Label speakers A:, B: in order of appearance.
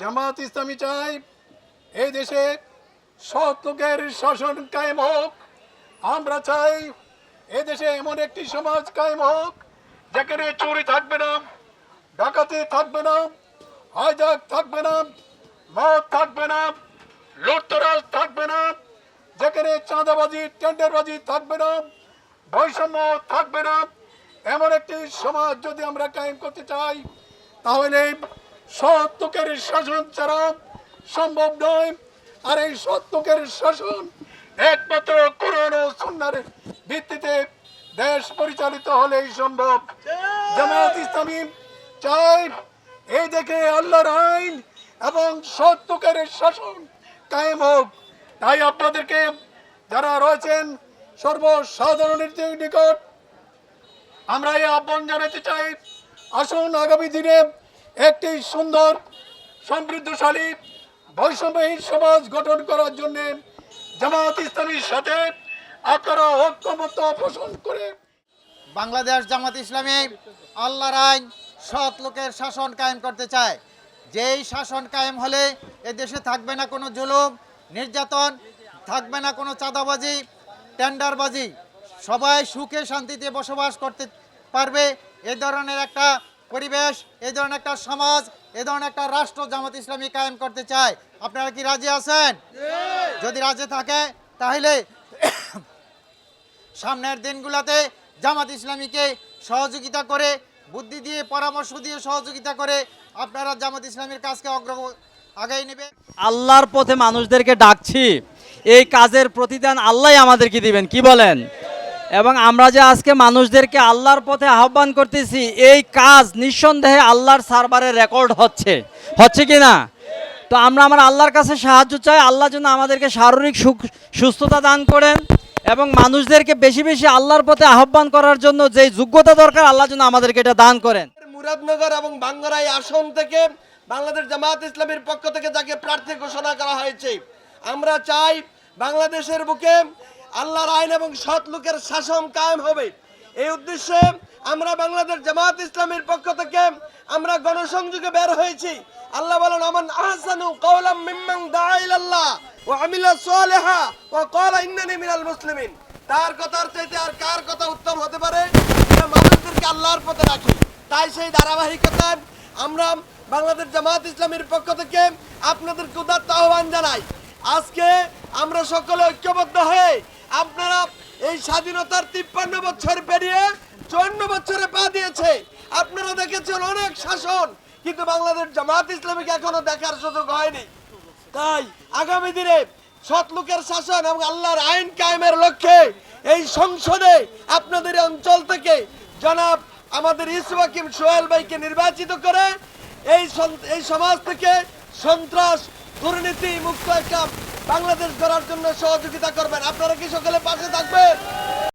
A: জামাত ইসলামী চাই, এই দেশে সৎ লোকের শাসন কায়েম হোক। আমরা চাই এ দেশে এমন একটি সমাজ কায়েম হোক, যেখানে চুরি থাকবে না, ডাকাতি থাকবে না হাইজাক থাকবে না, মদ থাকবে না, লুটতরাজ থাকবে না, যেখানে চাঁদাবাজি, টেন্ডারবাজি থাকবে না, বৈষম্য থাকবে না। এমন একটি সমাজ যদি আমরা কায়েম করতে চাই, তাহলে সত্যকের শাসন ছাড়া সম্ভব নয়। আর এই সত্যকের শাসন একমাত্র কোরআন ও ভিত্তিতে দেশ পরিচালিত হলেই সম্ভব। জামাত ইসলামী চাই এই দেখে আল্লাহর আইন এবং সত্যকের শাসন কায়েম হোক। তাই আপনাদেরকে যারা রয়েছেন সর্বসাধারণের নিকট, আমরা এই আহ্বান জানাতে চাই, আসুন আগামী দিনে একটি সুন্দর, সমৃদ্ধশালী, বৈষম্যহীন সমাজ গঠন করার জন্য জামাত ইসলামীর সাথে আপনারা ঐক্যমত্য পোষণ করে।
B: বাংলাদেশ জামাত ইসলামী আল্লাহর আইন সৎ লোকের শাসন কায়েম করতে চায়। যেই শাসন কায়েম হলে এ দেশে থাকবে না কোনো জুলুম, নির্যাতন, থাকবে না কোনো চাঁদাবাজি, টেন্ডারবাজি। সবাই সুখে শান্তিতে বসবাস করতে পারবে, এ ধরনের একটা পরিবেশ এ ধরনের একটা সমাজ এ ধরনের একটা রাষ্ট্র জামাত ইসলামী কায়েম করতে চায়। আপনারা কি রাজি আছেন? যদি রাজি থাকে তাহলে সামনের দিনগুলোতে জামাত ইসলামীকে সহযোগিতা করে বুদ্ধি দিয়ে পরামর্শ দিয়ে সহযোগিতা করে আপনারা জামাত ইসলামীর কাজকে অগ্র আগাই নেবে।
C: আল্লাহর পথে মানুষদেরকে ডাকছি। এই কাজের প্রতিদান আল্লাহ আমাদেরকে দিবেন কি বলেন? এবং আমরা যে আজকে মানুষদেরকে আল্লাহর পথে আহ্বান করতেছি, এই কাজ নিঃসন্দেহে আল্লাহর সার্ভারে রেকর্ড হচ্ছে। হচ্ছে কি না? তো আমরা আমার আল্লাহর কাছে সাহায্য চাই, আল্লাহ যেন আমাদেরকে শারীরিক সুস্থতা দান করেন এবং মানুষদেরকে বেশি বেশি আল্লাহর পথে আহ্বান করার জন্য যে যোগ্যতা দরকার, আল্লাহ যেন আমাদেরকে এটা দান করেন।
D: মুরাদনগর এবং বাঙ্গারাই আসন থেকে বাংলাদেশ জামাত ইসলামের পক্ষ থেকে যাকে প্রার্থী ঘোষণা করা হয়েছে, আমরা চাই বাংলাদেশের বুকে আল্লাহর আইন এবং সৎ লোকের শাসন কায়েম হবে। এই উদ্দেশ্যে আমরা বাংলাদেশ জামাত ইসলামের পক্ষ থেকে আমরা গণসংযোগে বের হয়েছি। আল্লাহ বলেন, আমান আহসানু কওলাম মিম্মান দাআ ইলাল্লাহ ওয়া আমিলা সালিহা ওয়া ক্বালা ইন্নানি মিনাল মুসলিমিন। তার কথার চাইতে আর কার কথা উত্তম হতে পারে? মানুষদেরকে আল্লাহর পথে রাখি। তাই সেই ধারাবাহিকতায় আমরা বাংলাদেশ জামাত ইসলামের পক্ষ থেকে আপনাদের উদাত্ত আহ্বান জানাই। আজকে আমরা সকলে ঐক্যবদ্ধ হয়ে আপনারা এই স্বাধীনতার তিপ্পান্ন বছর পেরিয়ে চুয়ান্ন বছরে পা দিয়েছে। আপনারা দেখেছেন অনেক শাসন, কিন্তু বাংলাদেশ জামাত ইসলামীকে এখনও দেখার সুযোগ হয়নি। তাই আগামী দিনে সৎ লোকের শাসন এবং আল্লাহর আইন কায়েমের লক্ষ্যে এই সংসদে আপনাদের অঞ্চল থেকে জনাব আমাদের ইসু হাকিম সোহেল ভাইকে নির্বাচিত করে এই এই সমাজ থেকে সন্ত্রাস, দুর্নীতি, মুক্ত একটা বাংলাদেশ গড়ার জন্য সহযোগিতা করবেন। আপনারা কি সকলে পাশে থাকবেন?